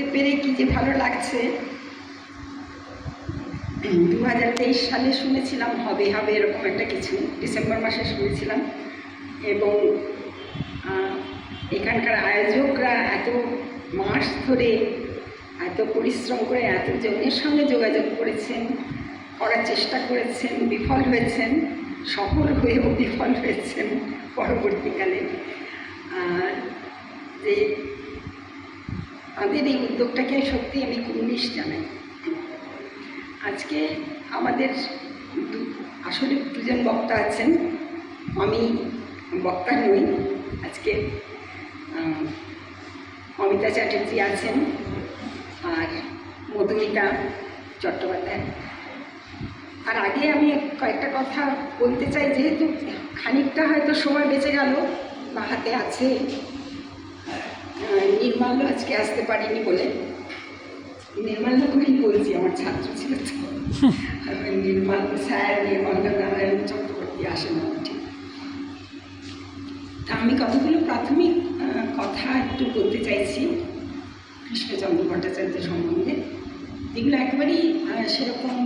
করতে পেরে কি যে ভালো লাগছে। দু হাজার তেইশ সালে শুনেছিলাম হবে হবে এরকম একটা কিছু, ডিসেম্বর মাসে শুনেছিলাম। এবং এখানকার আয়োজকরা এত মাস ধরে, এত পরিশ্রম করে, এত জনের সঙ্গে যোগাযোগ করেছেন, করার চেষ্টা করেছেন, বিফল হয়েছেন, সফল হয়েও বিফল হয়েছেন পরবর্তীকালে। যে তাদের এই উদ্যোগটাকে সত্যি আমি কুর্নিশ জানাই। আজকে আমাদের আসলে দুজন বক্তা আছেন। আমি বক্তা নই, আজকে অমিতা চ্যাটার্জি আছেন আর মধুমিতা চট্টোপাধ্যায়। আর আগে আমি কয়েকটা কথা বলতে চাই, যেহেতু খানিকটা হয়তো সময় বেঁচে গেল বা হাতে আছে নির্মাল্য আজকে আসতে পারিনি বলে। নির্মাল্য করেই বলছি, আমার ছাত্র ছিল তো। নির্মাল স্যার নির্মাল্য নারায়ণ চক্রবর্তী আসেন ঠিক আমি কতগুলো প্রাথমিক কথা একটু বলতে চাইছি, কৃষ্ণচন্দ্র ভট্টাচার্য সম্বন্ধে। এগুলো একেবারেই সেরকম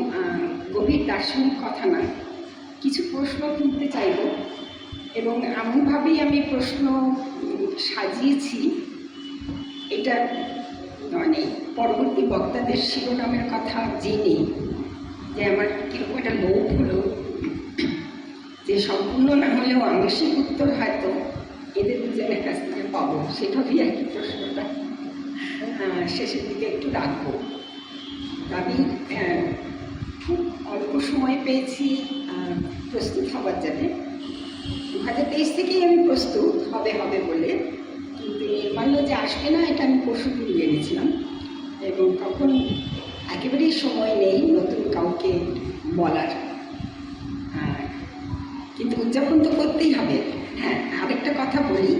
গভীর দার্শনিক কথা না কিছু প্রশ্ন তুলতে চাইব। এবং এমনভাবেই আমি প্রশ্ন সাজিয়েছি। এটা মানে পরবর্তী বক্তাদের শিরোনামের কথা জেনে যে আমার কীরকম একটা লোভ হলো, যে সম্পূর্ণ না হলেও আংশিক উত্তর হয়তো এদের দুজনের কাছ থেকে পাবো, সেভাবেই আর কি প্রশ্নটা। শেষের দিকে একটু রাখব। আমি খুব অল্প সময় পেয়েছি প্রস্তুত হওয়ার জন্যে। দু হাজার তেইশ থেকেই আমি প্রস্তুত, হবে হবে বলে। নির্মাল্য যে আসবে না, এটা আমি পরশু দিন জেনেছিলাম এবং তখন একেবারেই সময় নেই নতুন কাউকে বলার। আর কিন্তু উদযাপন তো করতেই হবে। হ্যাঁ আরেকটা কথা বলি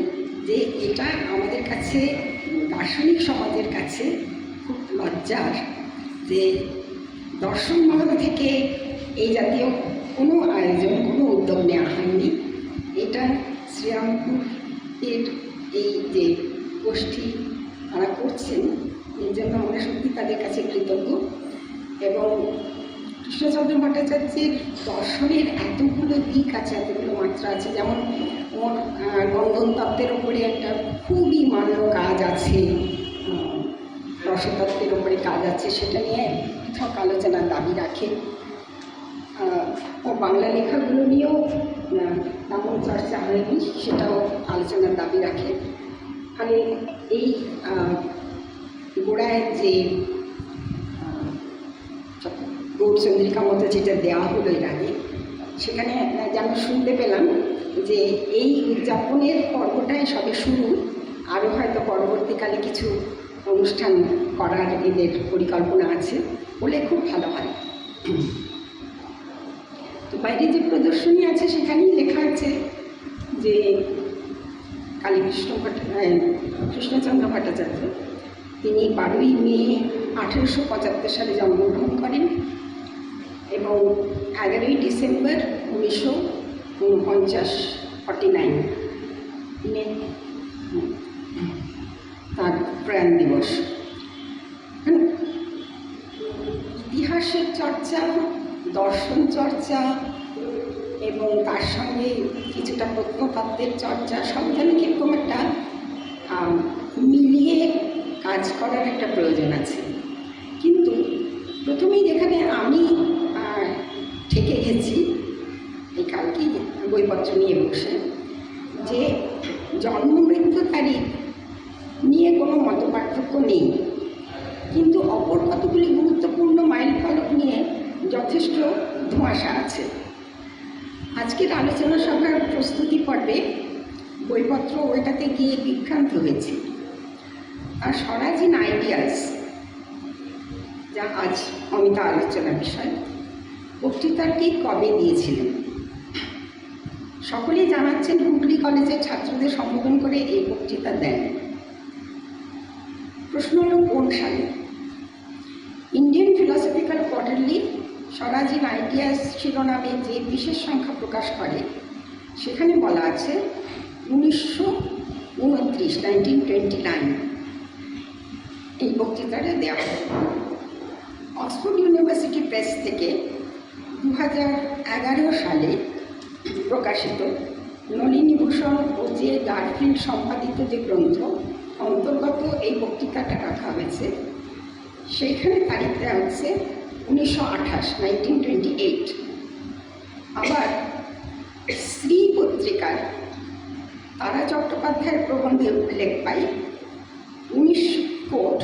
যে এটা আমাদের কাছে, দার্শনিক সমাজের কাছে খুব লজ্জার যে দর্শন মহল থেকে এই জাতীয় কোনো আয়োজন, কোনো উদ্যোগ নেওয়া হয়নি। এটা শ্রীরামপুর এর এই যে গোষ্ঠী তারা করছেন এর জন্য আমরা সত্যি তাদের কাছে কৃতজ্ঞ। এবং কৃষ্ণচন্দ্র ভট্টাচার্যের দর্শনের এতগুলো দিক আছে, এতগুলো মাত্রা আছে। যেমন ওর গন্ধন তত্ত্বের উপরে একটা খুবই মান্য কাজ আছে রসতত্ত্বের উপরে কাজ আছে, সেটা নিয়ে পৃথক আলোচনার দাবি রাখে। ও বাংলা লেখাগুলো নিয়েও তেমন চর্চা হয়নি সেটাও আলোচনার দাবি রাখে। ফলে এই গোড়ায় যে গৌরচন্দ্রিকা মতো যেটা দেওয়া হলো এর আগে, সেখানে যেন শুনতে পেলাম যে এই উদযাপনের পর্বটাই সবে শুরু, আরও হয়তো পরবর্তীকালে কিছু অনুষ্ঠান করার এদের পরিকল্পনা আছে বলে খুব ভালো হয়। তো বাইরে যে প্রদর্শনী আছে সেখানেই লেখা আছে যে কালীকৃষ্ণ ভট্ট আহ, কৃষ্ণচন্দ্র ভট্টাচার্য। তিনি বারোই মে আঠেরোশো পঁচাত্তর সালে জন্মগ্রহণ করেন এবং এগারোই ডিসেম্বর উনিশশো উনপঞ্চাশ ফর্টি নাইন। তার প্রয়াণ দিবস। হুম, ইতিহাসের চর্চা দর্শন চর্চা তার সঙ্গে কিছুটা প্রত্নতত্ত্বের চর্চা সব যেন কীরকম একটা মিলিয়ে কাজ করার একটা প্রয়োজন আছে। কিন্তু প্রথমেই যেখানে আমি ঠেকে গেছি, এই কালকেই বইপত্র নিয়ে বসে, যে জন্ম মৃত্যু তারিখ নিয়ে কোনো মত পার্থক্য নেই কিন্তু অপর কতগুলি গুরুত্বপূর্ণ মাইল ফলক নিয়ে যথেষ্ট ধোঁয়াশা আছে আজকের আলোচনা সভার প্রস্তুতি পর্বে বইপত্র ওইটাতে গিয়ে বিভ্রান্ত হয়েছে। আর স্বরাজীন আইডিয়াস যা আজ অমিতা আলোচনার বিষয় বক্তৃতাটি কবে দিয়েছিলেন? সকলেই জানাচ্ছেন হুগলি কলেজের ছাত্রদের সম্বোধন করে এই বক্তৃতা দেন। প্রশ্ন হল, কোন সালে? Indian philosophical quarterly Swaraj in ideas শিরোনামে যে বিশেষ সংখ্যা প্রকাশ করে, সেখানে বলা আছে উনিশশো উনত্রিশ নাইনটিন টোয়েন্টি নাইন এই বক্তৃতাটা দেওয়া হয় অক্সফোর্ড ইউনিভার্সিটি প্রেস থেকে দু এগারো সালে প্রকাশিত নলিনী ভূষণ ও যে গার্ফিল্ড সম্পাদিত যে গ্রন্থ অন্তর্গত এই বক্তৃতাটা রাখা হয়েছে, সেইখানে তারিখ দেওয়া হচ্ছে উনিশশো আঠাশ নাইনটিন টোয়েন্টি এইট আবার শ্রী পত্রিকার তারা চট্টোপাধ্যায়ের প্রবন্ধে উল্লেখ পাই উনিশ কোট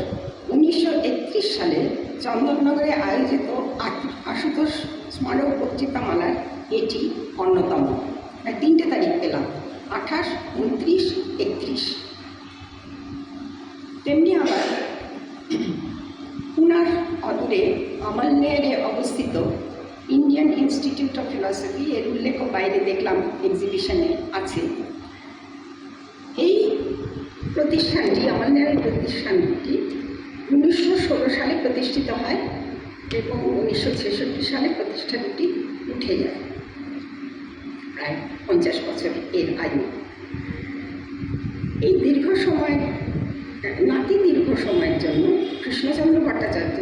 উনিশশো একত্রিশ সালে চন্দননগরে আয়োজিত আশুতোষ স্মারক বক্তৃতামালার এটি অন্যতম। তিনটে তারিখ পেলাম, আঠাশ উনত্রিশ একত্রিশ। তেমনি আবার পুনার অদূরে অমলনেরে অবস্থিত ইন্ডিয়ান ইনস্টিটিউট অফ ফিলসফি এর উল্লেখও বাইরে দেখলাম এক্সিবিশনে আছে। প্রতিষ্ঠানটি উনিশশো ষোলো সালে প্রতিষ্ঠিত হয় এবং উনিশশো ছেষট্টি সালে প্রতিষ্ঠানটি উঠে যায়। প্রায় পঞ্চাশ বছর এর আয়ু। এই দীর্ঘ সময়, নাতি দীর্ঘ সময়ের জন্য কৃষ্ণচন্দ্র ভট্টাচার্য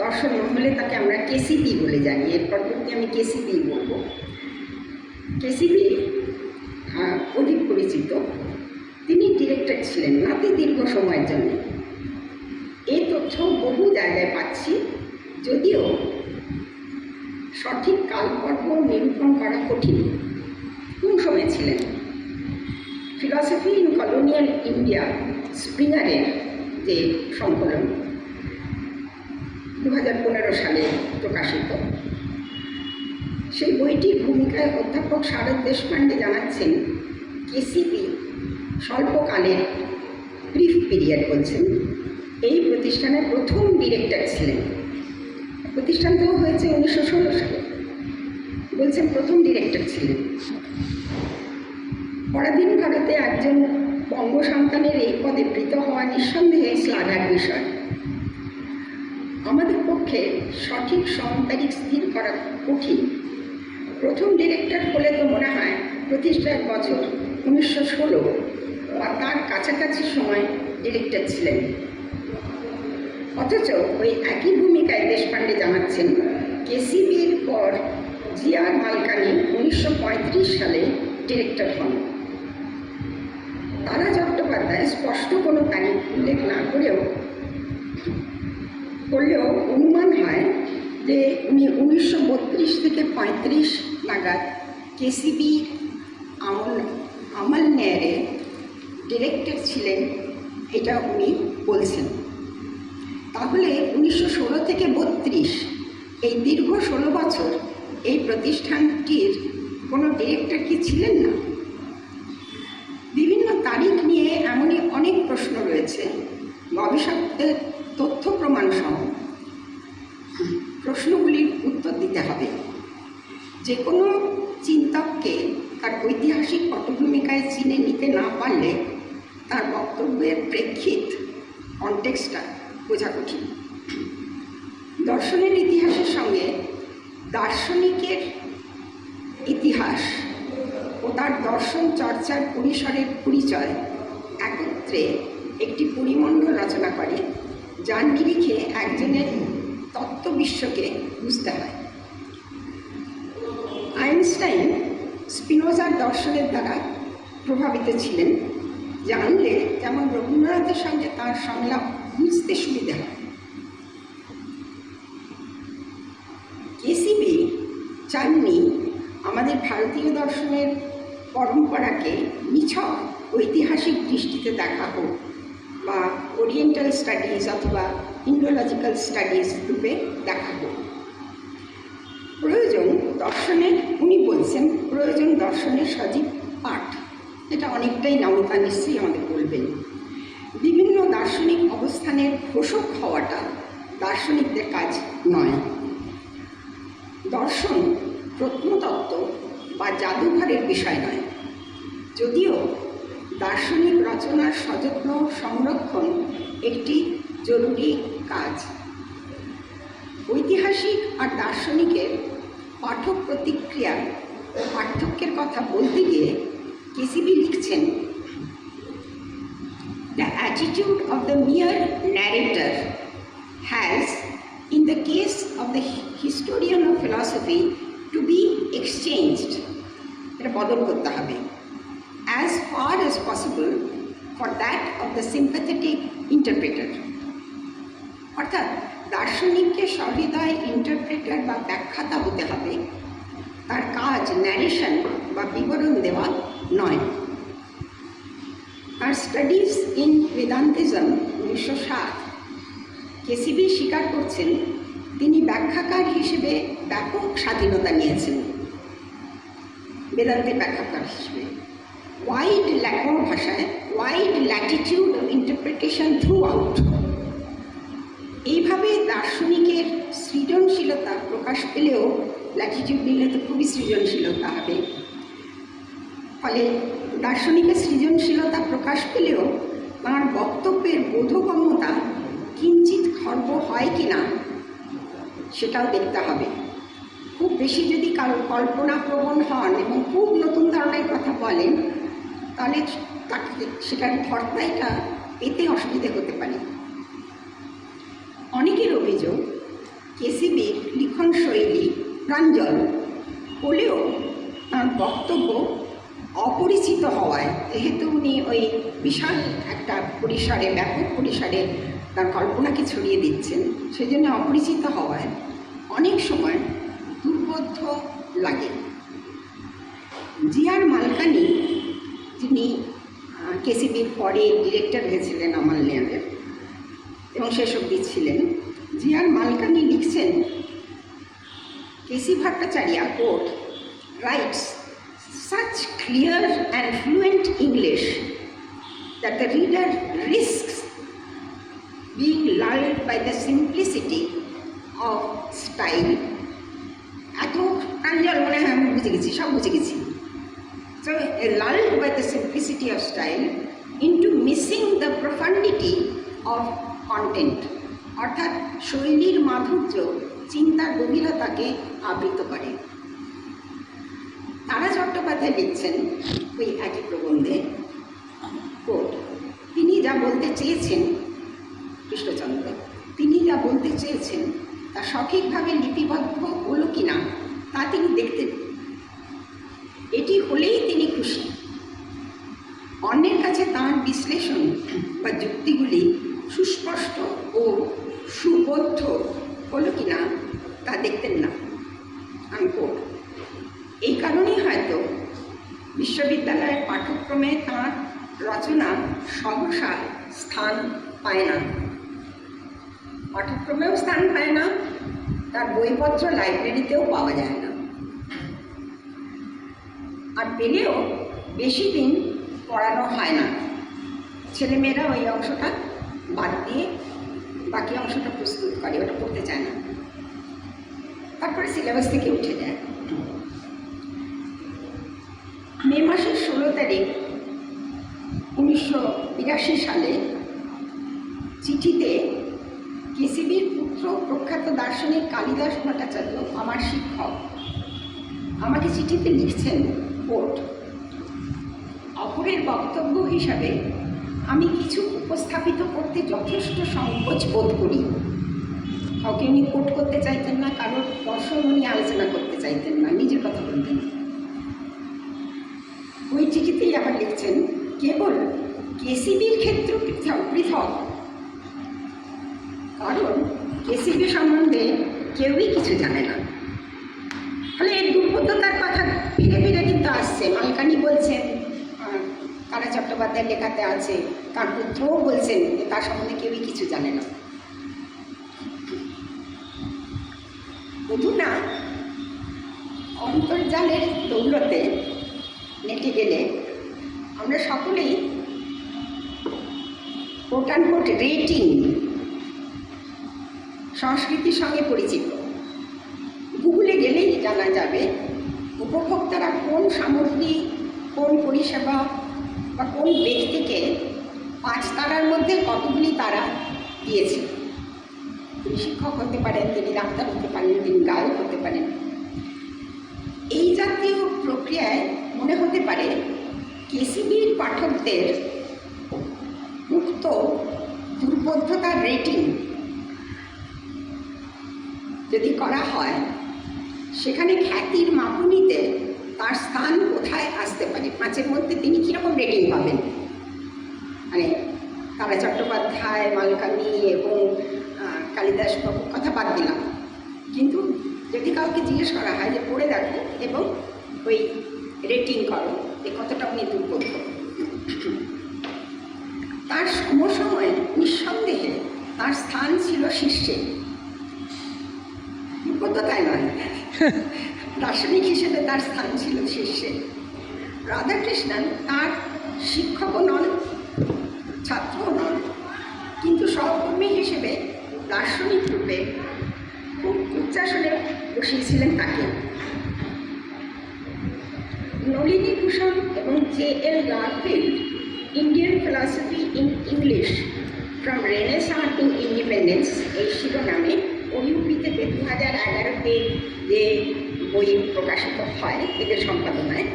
দর্শন মহলে তাকে আমরা কেসিপি বলে জানি। এর পরবর্তী আমি কেসিপি বলব। কেসিপি অধিক পরিচিত। ডিরেক্টর ছিলেন নাতি দীর্ঘ সময়ের জন্য। এই তথ্য বহু জায়গায় পাচ্ছি, যদিও সঠিক কালপর্ব নিরূপণ করা কঠিন। কোন সময় ছিলেন? ফিলসফি ইন কলোনিয়াল ইন্ডিয়া স্প্রিঙ্গারের যে সংকলন দু হাজার পনেরো সালে প্রকাশিত। সেই বইটির ভূমিকায় অধ্যাপক শারদ দেশপাণ্ডে জানাচ্ছেন, কেসিপি স্বল্পকালের ব্রিফ পিরিয়ড বলছেন। এই প্রতিষ্ঠানের প্রথম ডিরেক্টর ছিলেন। প্রতিষ্ঠানটা হয়েছে উনিশশো ষোলো সালে। বলছেন প্রথম ডিরেক্টর ছিলেন। পরাধীন ভারতে একজন বঙ্গ সন্তানের এই পদে প্রীত হওয়া নিঃসন্দেহে শ্লাঘার বিষয়। আমাদের পক্ষে সঠিক সম স্থির করা কঠিন। প্রথম ডিরেক্টর হলে তো মনে হয় প্রতিষ্ঠার বছর উনিশশো ষোলো। বা তার কাছাকাছি সময় ডিরেক্টর ছিলেন। অথচ ওই একই ভূমিকায় দেশপাণ্ডে জানাচ্ছেন, কেসিবির পর জিয়ার মালকানি উনিশশো পঁয়ত্রিশ সালে ডিরেক্টর হন। তারা চট্টোপাধ্যায় স্পষ্ট কোনো তারিখ উল্লেখ না করেও করলেও অনুমান হয় যে উনি উনিশশো বত্রিশ থেকে পঁয়ত্রিশ নাগাদ কেসিবি আমল আমল নেয়ারে ডিরেক্টর ছিলেন, এটা উনি বলছেন। তাহলে উনিশশো ষোলো থেকে বত্রিশ, এই দীর্ঘ ষোলো বছর এই প্রতিষ্ঠানটির কোনো ডিরেক্টর কি ছিলেন না? বিভিন্ন তারিখ নিয়ে এমনই অনেক প্রশ্ন রয়েছে গবেষকদের তথ্য প্রমাণ সহ। প্রশ্নগুলির উত্তর দিতে হবে। যে কোনো চিন্তককে তার ঐতিহাসিক পটভূমিকায় চিনে নিতে না পারলে তার বক্তব্যের প্রেক্ষিত কনটেক্সটটা বোঝা কঠিন। দর্শনের ইতিহাসের সঙ্গে দার্শনিকের ইতিহাস ও তার দর্শন চর্চার পরিসরের পরিচয় একত্রে একটি পরিমণ্ডল রচনা করে যার নিরিখে একজনের তত্ত্ব বিশ্বকে বুঝতে হয়। আইনস্টাইন স্পিনোজার দর্শনের দ্বারা প্রভাবিত ছিলেন। জানলে যেমন রবীন্দ্রনাথের সঙ্গে তার সংলাপ বুঝতে সুবিধা হয়। কেসিবি চাননি আমাদের ভারতীয় দর্শনের পরম্পরাকে নিছক ঐতিহাসিক দৃষ্টিতে দেখা হোক বা ওরিয়েন্টাল স্টাডিজ অথবা ইন্ডোলজিক্যাল স্টাডিজ রূপে দেখা হোক। প্রয়োজন দর্শনের, উনি বলছেন, প্রয়োজন দর্শনের সজীব পাঠ। এটা অনেকটাই নামতা নিশ্চয়ই আমাদের বলবেন। বিভিন্ন দার্শনিক অবস্থানের পোষক হওয়াটা দার্শনিকদের কাজ নয়। দর্শন প্রত্নতত্ত্ব বা জাদুঘরের বিষয় নয়। যদিও দার্শনিক রচনার সযত্ন সংরক্ষণ একটি জরুরি কাজ। ঐতিহাসিক আর দার্শনিকের পাঠক প্রতিক্রিয়া পার্থক্যের কথা বলতে গিয়ে কেসিবি লিখছেন The latitude of the mere narrator has, in the case of the historian of philosophy, to be exchanged. এটা বদল করতে হবে as far as possible for that of the sympathetic interpreter. অর্থাৎ দার্শনিককে সহৃদয় ইন্টারপ্রেটার বা ব্যাখ্যাতা হতে হবে তার কাজ ন্যারেশন বা বিবরণ দেওয়া নয়। আর স্টাডিজ ইন বেদান্তিজম উনিশশো সাত। কেসিবি স্বীকার করছেন, তিনি ব্যাখ্যাকার হিসেবে ব্যাপক স্বাধীনতা নিয়েছেন। বেদান্তের ব্যাখ্যাকার হিসেবে। ওয়াইড ল্যাকোর ভাষায় wide latitude interpretation throughout এইভাবে দার্শনিকের সৃজনশীলতা প্রকাশ পেলেও ল্যাটিটিউড নিলে তো খুবই সৃজনশীলতা হবে। ফলে দার্শনিকের সৃজনশীলতা প্রকাশ পেলেও তাঁর বক্তব্যের বোধগম্যতা কিঞ্চিত খর্ব হয় কি না, সেটাও দেখতে হবে। খুব বেশি যদি কারও কল্পনা প্রবণ হন এবং খুব নতুন ধরনের কথা বলেন, তাহলে তাকে সেটার ভর্তাইটা পেতে অসুবিধে হতে পারে। অনেকের অভিযোগ কেসিবির লিখন শৈলী, প্রাঞ্জল, হলেও তার বক্তব্য অপরিচিত হওয়ায়, যেহেতু উনি ওই বিশাল একটা পরিসরে, ব্যাপক পরিসরে তার কল্পনাকে ছড়িয়ে দিচ্ছেন সেই জন্য অপরিচিত হওয়ায় অনেক সময় দুর্বোধ্য লাগে। জিয়ার মালকানি, যিনি কেসিবির পরে ডিরেক্টর হয়েছিলেন অমাল্যানের এবং শেষ অব্দি ছিলেন, জিয়ার মালকানি লিখছেন, KC Bhattacharya, quote, writes such clear and fluent English that the reader risks being lulled by the simplicity of style. এত প্রাঞ্জল মনে হয় আমি বুঝে গেছি সব বুঝে গেছি So, lulled by the simplicity of style into missing the profundity of content. অর্থাৎ শৈলীর মাধুর্য চিন্তার গভীরতাকে আবৃত করে তারা চট্টোপাধ্যায় লিখছেন ওই একই প্রবন্ধে। তিনি যা বলতে চেয়েছেন কৃষ্ণচন্দ্র, তিনি যা বলতে চেয়েছেন তা সঠিকভাবে লিপিবদ্ধ হলো কি না তা তিনি দেখতেন এটি হলেই তিনি খুশি। অন্যের কাছে তাঁর বিশ্লেষণ বা যুক্তিগুলি সুস্পষ্ট ও সুবোধ্য হলো কিনা তা দেখতেন না আনকোট এই কারণেই হয়তো বিশ্ববিদ্যালয়ের পাঠ্যক্রমে তাঁর রচনা সহসা স্থান পায় না। পাঠ্যক্রমেও স্থান পায় না, তার বইপত্র লাইব্রেরিতেও পাওয়া যায় না। আর পেলেও বেশি দিন পড়ানো হয় না। ছেলেমেয়েরা ওই অংশটা বাদ দিয়ে বাকি অংশটা প্রস্তুত করে, ওটা পড়তে চায় না। তারপরে সিলেবাস থেকে উঠে যায়। মে মাসের ষোলো তারিখ উনিশশো বিরাশি সালে চিঠিতে কেসিবির পুত্র প্রখ্যাত দার্শনিক কালিদাস ভট্টাচার্য, আমার শিক্ষক, আমাকে চিঠিতে লিখছেন কোর্ট অপরের বক্তব্য হিসাবে আমি কিছু উপস্থাপিত করতে যথেষ্ট সংকোচ বোধ করি। কাউকে উনি কোর্ট করতে চাইতেন না, কারোর দর্শন উনি আলোচনা করতে চাইতেন না, নিজের কথা বলতেন ওই চিঠিতেই আবার লিখছেন কেবল কেসিবির ক্ষেত্র পৃথক পৃথক। কারণ কেসিবি সম্বন্ধে কেউই কিছু জানে না। ফলে এই দুর্বোধ্যতার কথা ফিরে ফিরে কিন্তু আসছে। মালকানি বলছেন আহ, তারা চট্টোপাধ্যায়ের লেখাতে আছে তার পুত্রও বলছেন যে তার সম্বন্ধে কেউই কিছু জানে না। অধুনা অন্তর্জালের দৌলতে নেটে গেলে আমরা সকলেই কোট কোট রেটিং সংস্কৃতির সঙ্গে পরিচিত। গুগলে গেলেই জানা যাবে উপভোক্তারা কোন সামগ্রী, কোন পরিষেবা বা কোন ব্যক্তিকে পাঁচ তারার মধ্যে কতগুলি তারা দিয়েছে। তিনি শিক্ষক হতে পারেন, তিনি ডাক্তার হতে পারেন, তিনি গায়ক হতে পারেন। এই জাতীয় প্রক্রিয়ায় মনে হতে পারে কেসিবির পাঠকদের মুক্ত দুর্বোধ্যতার রেটিং যদি করা হয়, সেখানে খ্যাতির মাপুনিতে তার স্থান কোথায় আসতে পারে? পাঁচের মধ্যে তিনি কীরকম রেটিং পাবেন? মানে তারা চট্টোপাধ্যায়, মালকানি এবং কালিদাস বাবুর কথা বাদ দিলাম। কিন্তু যদি কাউকে জিজ্ঞেস করা হয় যে পড়ে দেখো এবং ওই রেটিং করো যে কতটা উনি দুর্বোধ্য তার সমসময়ে নিঃসন্দেহে তার স্থান ছিল শীর্ষে। দুর্বোধ্যতায় নয়। দার্শনিক হিসেবে তার স্থান ছিল শীর্ষে। রাধাকৃষ্ণন তার শিক্ষকও নন ছাত্রও নন, কিন্তু সহকর্মী হিসেবে দার্শনিক রূপে খুব উচ্চাসনে বসিয়েছিলেন তাকে। নলিনী ভূষণ এবং J L Garfield Indian philosophy in English from renaissance to independence এই শিরোনামে থেকে দু হাজার এগারোতে যে বই প্রকাশিত হয়, এদের সম্পাদনায়।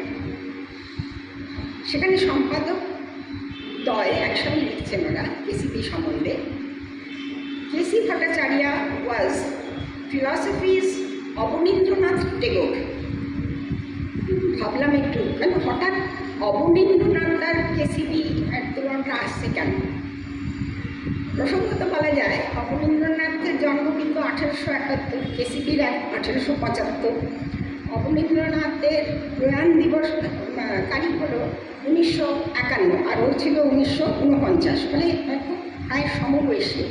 সেখানে সম্পাদক দয় একসঙ্গে লিখছেন ওরা কেসিপি সম্বন্ধে। কেসি ভট্টাচার্য ওয়াজ ফিলসফিজ অবনীন্দ্রনাথ টেগোর। ভাবলাম একটু কেন হঠাৎ অবনীন্দ্রনাথ কেসিপি এর তুলনাটা আসছে কেন? প্রসঙ্গত বলা যায়, অবনীন্দ্রনাথের জন্ম কিন্তু আঠেরোশো একাত্তর কেসিপির এক আঠেরোশো পঁচাত্তর। অবনীন্দ্রনাথের প্রয়াণ দিবস তারিখ হলো উনিশশো একান্ন, আর ওর ছিল উনিশশো উনপঞ্চাশ মানে খুব প্রায় সমবয়সী।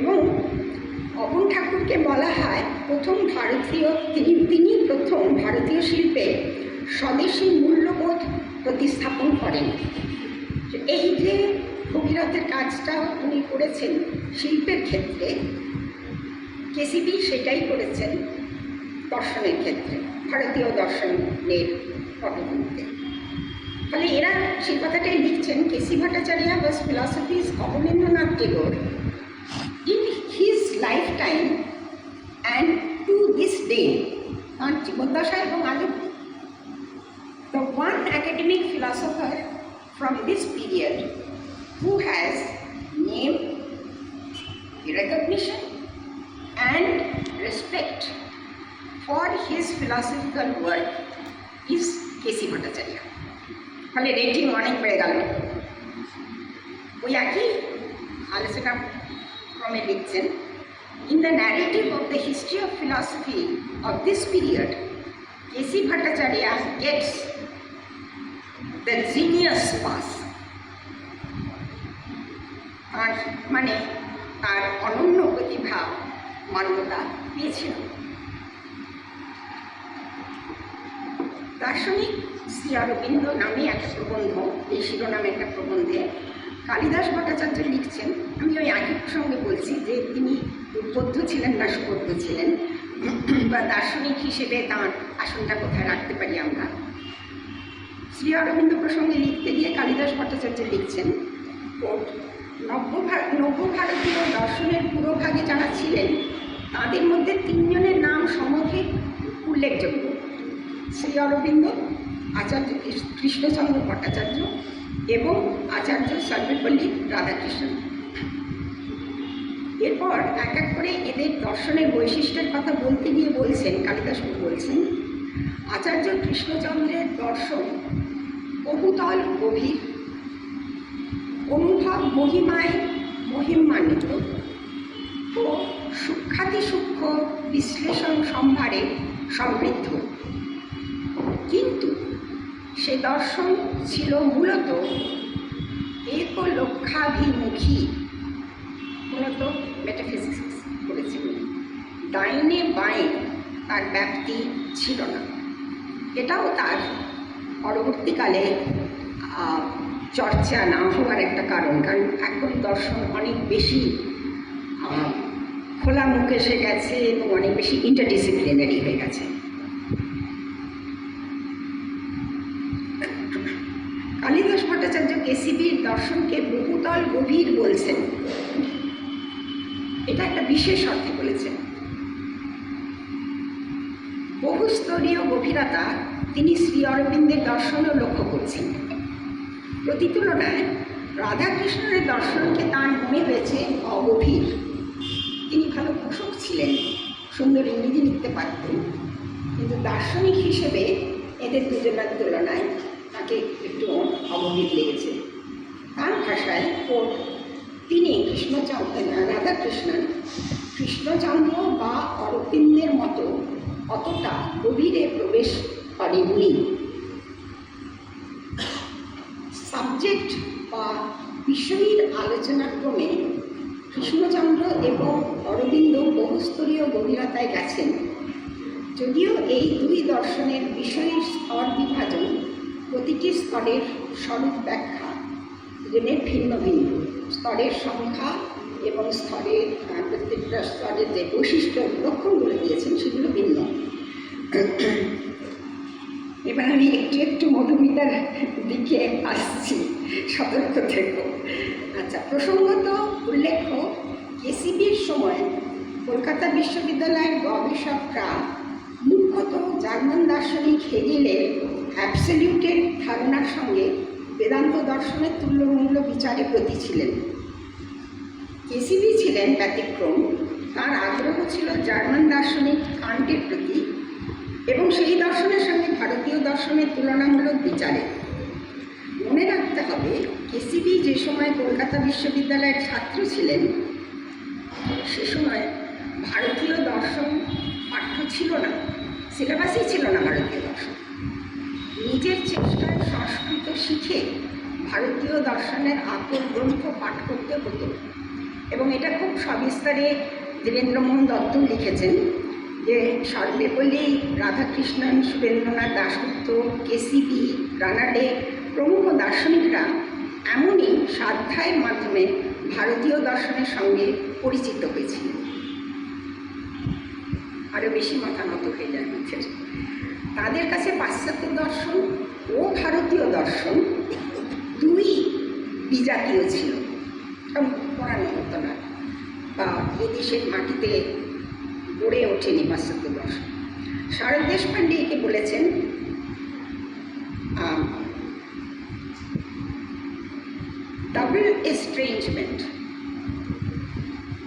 এবং অবন ঠাকুরকে বলা হয় প্রথম ভারতীয়, তিনি তিনি প্রথম ভারতীয় শিল্পে স্বদেশী মূল্যবোধ প্রতিস্থাপন করেন। এই যে ভগীরথের কাজটা উনি করেছেন শিল্পের ক্ষেত্রে, কেসিবি সেটাই করেছেন দর্শনের ক্ষেত্রে, ভারতীয় দর্শনের পটভূমিতে। ফলে এরা সেই কথাটাই লিখছেন, KC Bhattacharya bus ফিলসফিজ Abanindranath Tagore. in his lifetime and to this day তাঁর জীবদ্দশা এবং আজও the one academic philosopher from this period who has name, recognition and respect for his philosophical work is KC Bhattacharya ফলে রেটিং অনেক বেড়ে গেল ওই একই আলোচনা ক্রমে লিখছেন in the narrative of the history of philosophy of this period KC Bhattacharya gets the genius pass তার মানে তার অনন্য প্রতিভা মান্যতা পেয়েছিল। দার্শনিক শ্রী অরবিন্দ নামে একটা প্রবন্ধ, এই শিরোনামে একটা প্রবন্ধে কালিদাস ভট্টাচার্য লিখছেন, আমি ওই একই প্রসঙ্গে বলছি যে তিনি উদ্বুদ্ধ ছিলেন না সুবদ্ধ ছিলেন, বা দার্শনিক হিসেবে তাঁর আসনটা কোথায় রাখতে পারি আমরা। শ্রী অরবিন্দ প্রসঙ্গে লিখতে গিয়ে কালিদাস ভট্টাচার্য লিখছেন নব্য নব্য ভারতীয় দর্শনের পুরোভাগে যারা ছিলেন, তাদের মধ্যে তিনজনের নাম সমধিক উল্লেখযোগ্য। শ্রী অরবিন্দ, আচার্য কৃষ- কৃষ্ণচন্দ্র ভট্টাচার্য এবং আচার্য সর্বেপল্লী রাধাকৃষ্ণন। এরপর এক এক করে এদের দর্শনের বৈশিষ্ট্যের কথা বলতে গিয়ে বলছেন, কালিদাস বলছেন, আচার্য কৃষ্ণচন্দ্রের দর্শন বহুতল গভীর, অনুভব মহিমায় মহিমান্বিত ও সূক্ষাতি সূক্ষ্ম বিশ্লেষণ সম্ভারে সমৃদ্ধ। কিন্তু সে দর্শন ছিল মূলত এক লক্ষাভিমুখী মূলত মেটাফিজিক্স করেছিলেন ডাইনে বাঁয়ে তার ব্যাপ্তি ছিল না। এটাও তার পরবর্তীকালে চর্চা না হওয়ার একটা কারণ। কারণ এখন দর্শন অনেক বেশি খোলা মুখ এসে গেছে এবং অনেক বেশি ইন্টারডিসিপ্লিনারি হয়ে গেছে কালিদাস ভট্টাচার্য কেসিবির দর্শনকে বহুতল গভীর বলছেন। এটা একটা বিশেষ অর্থে বলেছেন। বহুস্তরীয় গভীরতা তিনি শ্রী অরবিন্দের দর্শনও লক্ষ্য করছেন। প্রতি তুলনায় রাধাকৃষ্ণের দর্শনকে তার মনে হয়েছে অগভীর। তিনি ভালো পোষক ছিলেন, সুন্দর ইংরেজি লিখতে পারতেন। কিন্তু দার্শনিক হিসেবে এদের দুজনের তুলনায় তাকে একটু অগভীর লেগেছে। তার ভাষায় ও তিনি কৃষ্ণচন্দ্র রাধাকৃষ্ণন কৃষ্ণচন্দ্র বা অরবিন্দের মতো অতটা গভীরে প্রবেশ করেননি। সাবজেক্ট বা বিষয়ের আলোচনা ক্রমে কৃষ্ণচন্দ্র এবং অরবিন্দ বহুস্তরীয় গভীরতায় গেছেন। যদিও এই দুই দর্শনের বিষয়ের স্তর বিভাজন প্রতিটি স্তরের স্বরূপ ব্যাখ্যা দুজনের ভিন্ন ভিন্ন। স্তরের সংখ্যা এবং স্তরের প্রত্যেকটা স্তরের যে বৈশিষ্ট্য লক্ষণগুলো দিয়েছেন, সেগুলো ভিন্ন। এবার আমি একটু একটু মধুমিতার দিকে আসছি, সতর্ক থেকো। আচ্ছা প্রসঙ্গত উল্লেখ্য, কেসিবির সময় কলকাতা বিশ্ববিদ্যালয়ের গবেষকরা মুখ্যত জার্মান দার্শনিক হেগেলের অ্যাবসলিউটের ধারণার সঙ্গে বেদান্ত দর্শনের তুল্যমূল্য বিচারে প্রতি ছিলেন। কেসিবি ছিলেন ব্যতিক্রম, তার আগ্রহ ছিল জার্মান দার্শনিক কান্টের প্রতি এবং সেই দর্শনের সঙ্গে ভারতীয় দর্শনের তুলনামূলক বিচারে। মনে রাখতে হবে, কেসিবি যে সময় কলকাতা বিশ্ববিদ্যালয়ের ছাত্র ছিলেন, সে সময় ভারতীয় দর্শন পাঠ্য ছিল না, সিলেবাসই ছিল না ভারতীয় দর্শন। নিজের চেষ্টায় সংস্কৃত শিখে ভারতীয় দর্শনের আকর গ্রন্থ পাঠ করতে হতো। এবং এটা খুব সবিস্তারে দেবেন্দ্রমোহন দত্ত লিখেছেন যে, সর্বেপল্লী রাধাকৃষ্ণন সুরেন্দ্রনাথ দাশগুপ্ত, কেসিবি, রানাডে প্রমুখ দার্শনিকরা এমনই স্বাধ্যায়ের মাধ্যমে ভারতীয় দর্শনের সঙ্গে পরিচিত হয়েছিলেন আরও বেশি মাথা নত হয়ে যায় মানুষের তাদের কাছে পাশ্চাত্য দর্শন ও ভারতীয় দর্শন দুই বিজাতীয় ছিল। পড়ানো হতো না। বা এদেশের মাটিতে গড়ে ওঠেনি পাশ্চাত্য দর্শন। শারদ দেশপান্ডে একে বলেছেন ডাবল এস্ট্রেঞ্জমেন্ট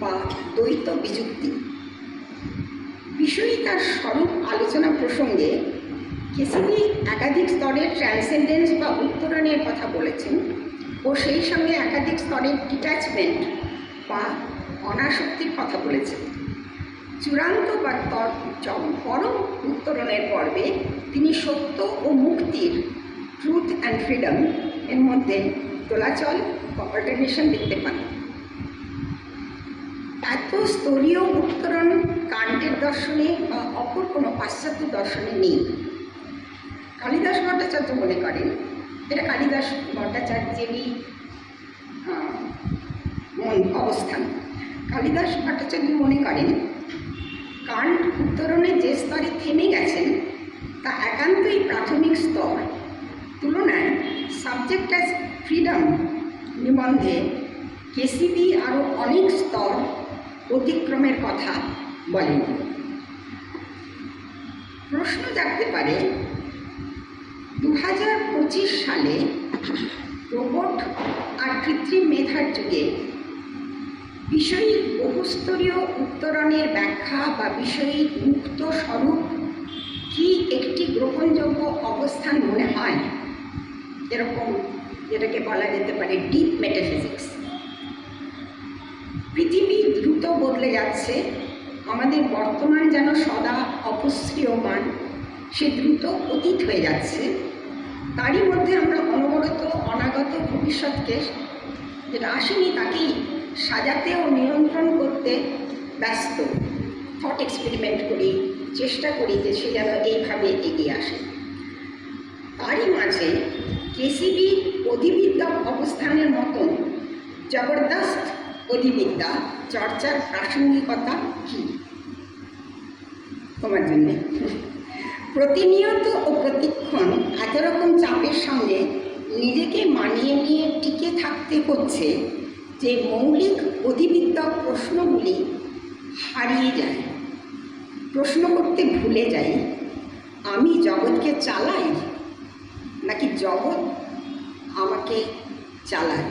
বা দ্বৈত বিযুক্তি। বিষয়ী তার স্বরূপ আলোচনা প্রসঙ্গে কেসিবি একাধিক স্তরের ট্রান্সেন্ডেন্স বা উত্তরণের কথা বলেছেন ও সেই সঙ্গে একাধিক স্তরের ডিট্যাচমেন্ট বা অনাসক্তির কথা বলেছেন। চূড়ান্ত বা পরম উত্তরণের পর্বে তিনি সত্য ও মুক্তির ট্রুথ অ্যান্ড ফ্রিডম এর মধ্যে দোলাচল বা অল্টারনেশন দেখতে পান। এত স্তরীয় উত্তরণ কান্টের দর্শনে বা অপর কোনো পাশ্চাত্য দর্শনে নেই। কালিদাস ভট্টাচার্য মনে করেন এটা কালিদাস ভট্টাচার্যেরই অবস্থান। কালিদাস ভট্টাচার্য মনে করেন কান্ট উত্তরণে যে স্তরে থেমে গেছেন, তা একান্তই প্রাথমিক স্তর। তুলনায় সাবজেক্ট অ্যাজ ফ্রিডম নিবন্ধে কেসিবি আরও অনেক স্তর অতিক্রমের কথা বলেন। প্রশ্ন জাগতে পারে দু হাজার পঁচিশ সালে রোবট আর কৃত্রিম মেধার যুগে বিষয়িক বহুস্তরীয় উত্তরণের ব্যাখ্যা বা বিষয়িক মুক্ত স্বরূপ কি একটি গ্রহণযোগ্য অবস্থান মনে হয়? এরকম যেটাকে বলা যেতে পারে ডিপ মেটাফিজিক্স পৃথিবী দ্রুত বদলে যাচ্ছে, আমাদের বর্তমান যেন সদা অপশ্রিয়মান সে দ্রুত অতীত হয়ে যাচ্ছে। তারই মধ্যে আমরা অনবরত, অনাগত ভবিষ্যৎকে যেটা আসেনি তাকেই সাজাতে ও নিয়ন্ত্রণ করতে ব্যস্ত। থট এক্সপেরিমেন্ট করি, চেষ্টা করি যে সে যেন এইভাবে এগিয়ে আসে। তারই মাঝে কেসিবি অধিবিদ্যা অবস্থানের মতন জবরদস্ত অধিবিদ্যা চর্চার প্রাসঙ্গিকতা কী? তোমার জন্যে। প্রতিনিয়ত ও প্রতিক্ষণ একরকম চাপের সঙ্গে নিজেকে মানিয়ে নিয়ে টিকে থাকতে হচ্ছে যে মৌলিক অধিবিদ্যক প্রশ্নগুলি হারিয়ে যায়। প্রশ্ন করতে ভুলে যাই, আমি জগৎকে চালাই নাকি জগৎ আমাকে চালায়?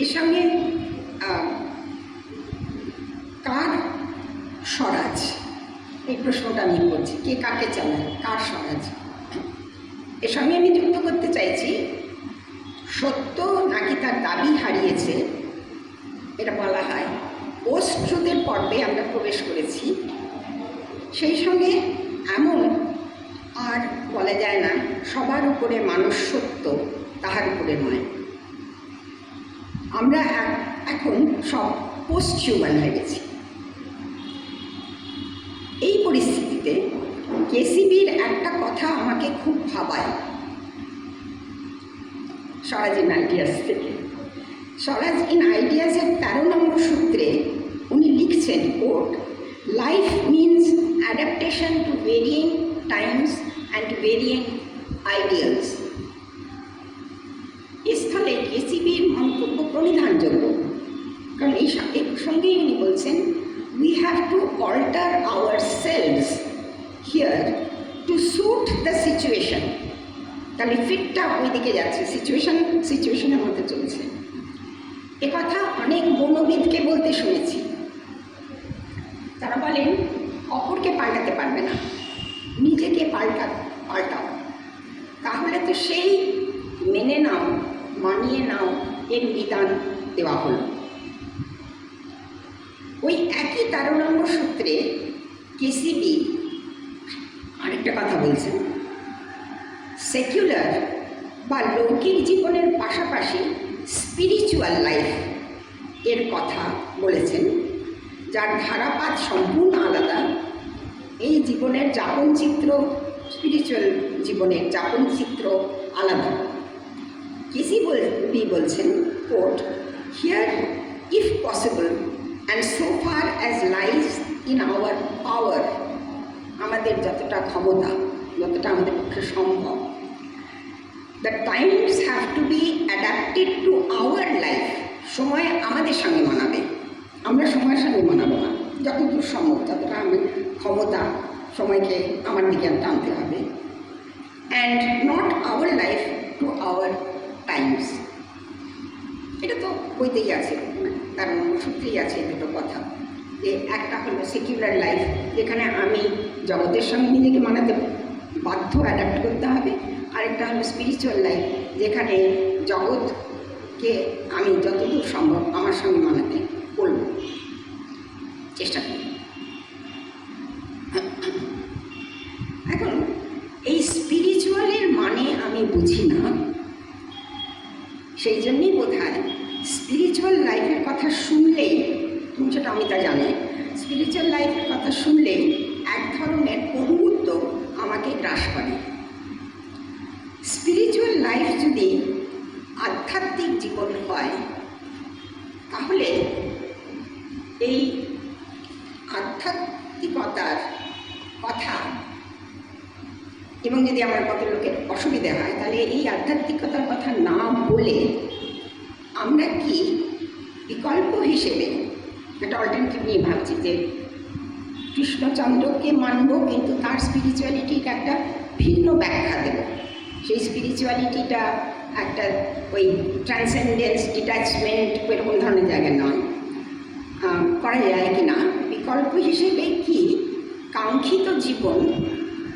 এর সঙ্গে কার স্বরাজ। এই প্রশ্নটা আমি করছি, কে কাকে চালায়, কার স্বরাজ? এর সঙ্গে আমি যুক্ত করতে চাইছি, সত্য নাকি তার দাবি হারিয়েছে, এটা বলা হয়। পোস্ট পর্বে আমরা প্রবেশ করেছি। সেই সঙ্গে এমন আর বলা যায় না, সবার উপরে মানুষ সত্য, তাহার উপরে নয়। আমরা এখন সব পোস্ট হিউম্যান হয়ে গেছি। এই পরিস্থিতিতে কেসিবির একটা কথা আমাকে খুব ভাবায়। স্বরাজ ইন আইডিয়াস থেকে। স্বরাজ ইন আইডিয়াসের তেরো নম্বর সূত্রে উনি লিখছেন quote life means adaptation to varying times and varying ideals স্থলে কেসিবির মন্তব্য প্রণিধানযোগ্য। কারণ এই সা- এই প্রসঙ্গেই উনি বলছেন have to alter ourselves here to suit the situation তাহলে ফিটটা ওইদিকে যাচ্ছে। সিচুয়েশন সিচুয়েশনের মধ্যে চলছে। কথা অনেক মনোবিদকে বলতে শুনেছি। তারা বলেন, অপরকে পাল্টাতে পারবে না। নিজেকে পাল্টা, পাল্টাও। তাহলে তো সেই মেনে নাও, মানিয়ে নাও এর বিধান দেওয়া হলো। ওই একই তেরো নম্বর সূত্রে কেসিবি আরেকটা কথা বলছেন সেকুলার বা লৌকিক জীবনের পাশাপাশি স্পিরিচুয়াল লাইফ এর কথা বলেছেন, যার ধারাপাত সম্পূর্ণ আলাদা। এই জীবনের যাপন চিত্র স্পিরিচুয়াল জীবনের যাপন চিত্র আলাদা। কিসি বলছেন quote here if possible and so far as life in our power আমাদের যতটা ক্ষমতা, যতটা আমাদের পক্ষে সম্ভব the times have to be adapted to our life সময় আমাদের সঙ্গে মানাবে। আমরা সময়ের সঙ্গে মানাবো না। যতদূর সম্ভব, ততটা আমি ক্ষমতা, সময়কে আমার দিকে টানতে হবে। And not our life to our times এটা তো বইতেই আছে। তার সূত্রেই আছে দুটো কথা। যে একটা হলো সেকুলার লাইফ যেখানে আমি জগতের সঙ্গে নিজেকে মানাতে বাধ্য অ্যাডাপ্ট করতে হবে। আরেকটা হলো স্পিরিচুয়াল লাইফ যেখানে জগৎকে আমি যতদূর সম্ভব আমার সঙ্গে মানাতে বলব। চেষ্টা করব। এখন, এই স্পিরিচুয়ালের মানে আমি বুঝি না। সেই জন্যই বোধ হয় স্পিরিচুয়াল লাইফের কথা শুনলেই তুমি সেটা আমি তা জানি। স্পিরিচুয়াল লাইফের কথা শুনলে এক ধরনের প্রভুত্ব আমাকে গ্রাস করে। স্পিরিচুয়াল লাইফ যদি আধ্যাত্মিক জীবন হয়, তাহলে এই আধ্যাত্মিকতার কথা এবং যদি আমার কত লোকের অসুবিধা হয়, তাহলে এই আধ্যাত্মিকতার কথা না বলে আমরা কি বিকল্প হিসেবে একটা অল্টারনেটিভ নিয়ে ভাবছি যে কৃষ্ণচন্দ্রকে মানব, কিন্তু তার স্পিরিচুয়ালিটির একটা ভিন্ন ব্যাখ্যা দেব। সেই স্পিরিচুয়ালিটিটা একটা ওই ট্রান্সেন্ডেন্স ডিট্যাচমেন্ট এরকম ধরনের জায়গায় নয়। করা যায় কি না? বিকল্প হিসেবে কি? কাঙ্ক্ষিত জীবন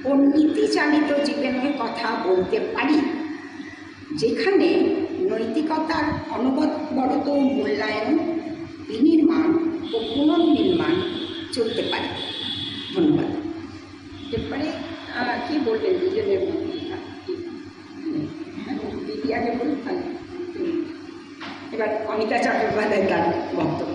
ও নীতিচালিত জীবনের কথা বলতে পারি। যেখানে নৈতিকতার অনবরত মূল্যায়ন, বিনির্মাণ ও পুনর্নির্মাণ চলতে পারে। ধন্যবাদ। এরপরে কী বলবেন দুজনের মধ্যে? দিদি আগে বলুন এবার অমিতা চট্টোপাধ্যায় তার বক্তব্য।